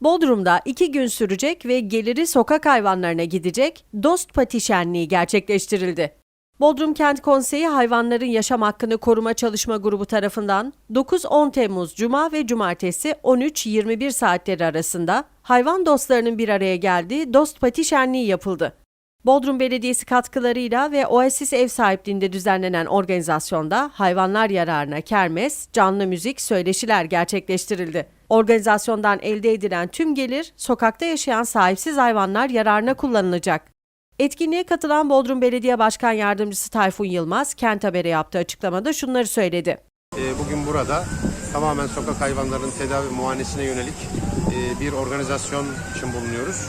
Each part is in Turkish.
Bodrum'da iki gün sürecek ve geliri sokak hayvanlarına gidecek Dost Pati Şenliği gerçekleştirildi. Bodrum Kent Konseyi Hayvanların Yaşam Hakkını Koruma Çalışma Grubu tarafından 9-10 Temmuz Cuma ve Cumartesi 13-21 saatleri arasında hayvan dostlarının bir araya geldiği Dost Pati Şenliği yapıldı. Bodrum Belediyesi katkılarıyla ve Oasis ev sahipliğinde düzenlenen organizasyonda hayvanlar yararına kermes, canlı müzik, söyleşiler gerçekleştirildi. Organizasyondan elde edilen tüm gelir sokakta yaşayan sahipsiz hayvanlar yararına kullanılacak. Etkinliğe katılan Bodrum Belediye Başkan Yardımcısı Tayfun Yılmaz, Kent Haber'e yaptığı açıklamada şunları söyledi. Ee, Bugün burada tamamen sokak hayvanlarının tedavi muayenesine yönelik e, bir organizasyon için bulunuyoruz.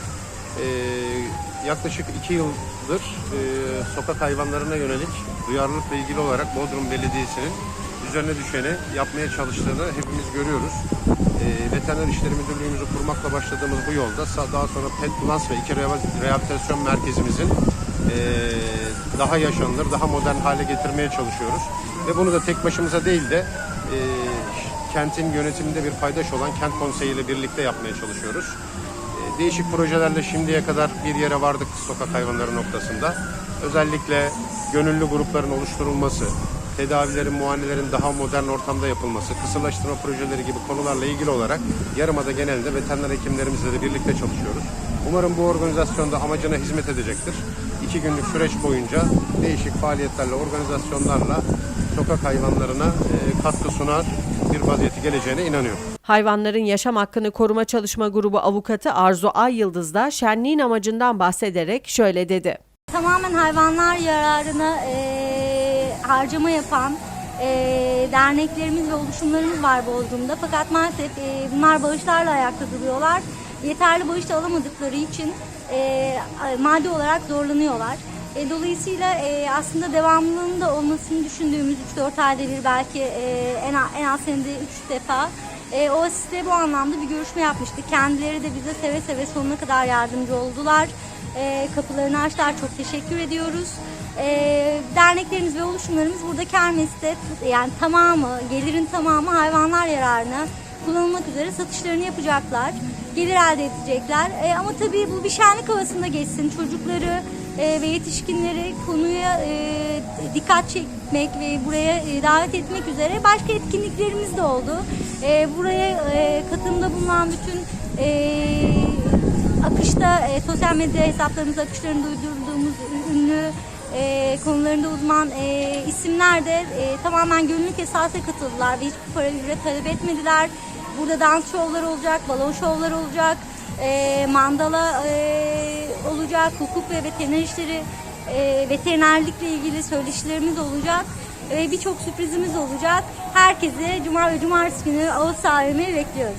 Ee, Yaklaşık iki yıldır e, sokak hayvanlarına yönelik duyarlılıkla ilgili olarak Bodrum Belediyesi'nin üzerine düşeni yapmaya çalıştığını hepimiz görüyoruz. Ee, Veteriner İşleri Müdürlüğümüzü kurmakla başladığımız bu yolda daha sonra Pet Plus ve iki reha- rehabilitasyon merkezimizin e, daha yaşanılır, daha modern hale getirmeye çalışıyoruz. Ve bunu da tek başımıza değil de e, kentin yönetiminde bir paydaş olan Kent Konseyi ile birlikte yapmaya çalışıyoruz. E, Değişik projelerle şimdiye kadar bir yere vardık sokak hayvanları noktasında. Özellikle gönüllü grupların oluşturulması, tedavilerin, muayenelerin daha modern ortamda yapılması, kısırlaştırma projeleri gibi konularla ilgili olarak Yarımada genelinde veteriner hekimlerimizle de birlikte çalışıyoruz. Umarım bu organizasyonda amacına hizmet edecektir. İki günlük süreç boyunca değişik faaliyetlerle, organizasyonlarla sokak hayvanlarına e, katkı sunar bir vaziyeti geleceğine inanıyorum. Hayvanların Yaşam Hakkını Koruma Çalışma Grubu avukatı Arzu Ay Yıldız da şenliğin amacından bahsederek şöyle dedi. Tamamen hayvanlar yararına eee, harcama yapan eee, derneklerimiz ve oluşumlarımız var Bodrum'da. Fakat maalesef eee, bunlar bağışlarla ayakta duruyorlar. Yeterli bağış da alamadıkları için eee, maddi olarak zorlanıyorlar. E, dolayısıyla e, aslında devamlılığının da olmasını düşündüğümüz 3-4 ayda bir belki e, en, en az senede 3 defa e, Oasis'te bu anlamda bir görüşme yapmıştık. Kendileri de bize seve seve sonuna kadar yardımcı oldular. E, kapılarını açtılar. Çok teşekkür ediyoruz. E, derneklerimiz ve oluşumlarımız burada kermeste yani tamamı, gelirin tamamı hayvanlar yararına kullanılmak üzere satışlarını yapacaklar. Gelir elde edecekler. E, ama tabii bu bir şenlik havasında geçsin. Çocukları e, ve yetişkinleri konuya e, dikkat çekmek ve buraya e, davet etmek üzere başka etkinliklerimiz de oldu. E, buraya e, katılımda bulunan bütün e, akışta e, sosyal medya hesaplarımız akışlarını duydurduğumuz ünlü e, konularında uzman e, isimler de e, tamamen gönüllülük esasına katıldılar ve hiçbir para ücret talep etmediler. Burada dans şovları olacak, balon şovları olacak, e, mandala e, olacak, hukuk ve veteriner işleri, e, veterinerlikle ilgili söyleşilerimiz olacak ve birçok sürprizimiz olacak. Herkese cuma ve cumartesi günü Ağustos AVM'ye bekliyoruz.